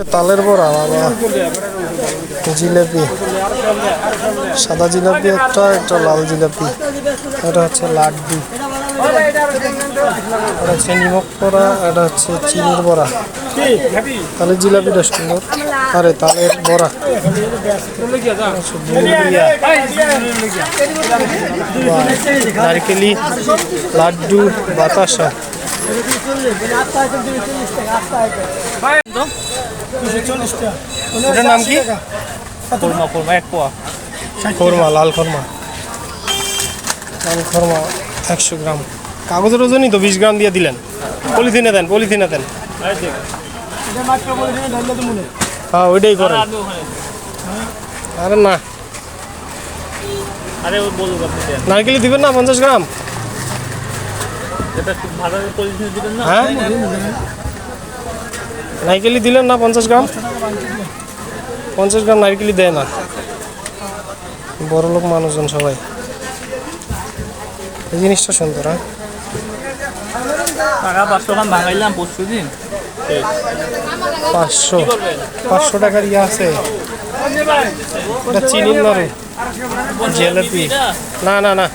হচ্ছে তালের বড়া, বাবা। জিলেপি। সাদা জিলাপি একটা একটা লাল জিলাপি। এটা হচ্ছে লাড্ডু। এটা হচ্ছে নিমক বড়া, এটা হচ্ছে চিনির বড়া। তালের জিলাপিটা সুন্দর। আরে, তালের বড়া। নারকেলি, লাড্ডু, বাতাসা। নাম কি? কোরমা কোরমা এক পোয়া। খরমা লাল খরমা। লাল খরমা একশো গ্রাম। কাগজের ওজনই তো বিশ গ্রাম দিয়ে দিলেন। পলিথিনে দেন পলিথিনে দেন। হ্যাঁ। ওইটাই করেন। আরে না। আরে নারকেলি দিবেন না পঞ্চাশ গ্রাম এটা খুব ভালো পলিথিন দিবেন না হ্যাঁ। নারকেলি দিলেন না পঞ্চাশ গ্রাম? পঞ্চাশ গ্রাম নারকেলি দেয় না। বড় লোক মানুষজন সবাই। এই জিনিসটা সুন্দর হ্যাঁ। টাকা পাঁচশো খান ভাঙাইলাম পরশু দিন। পাঁচশো। পাঁচশো টাকার ইয়ে আছে। এটা জিলাপি। না না না।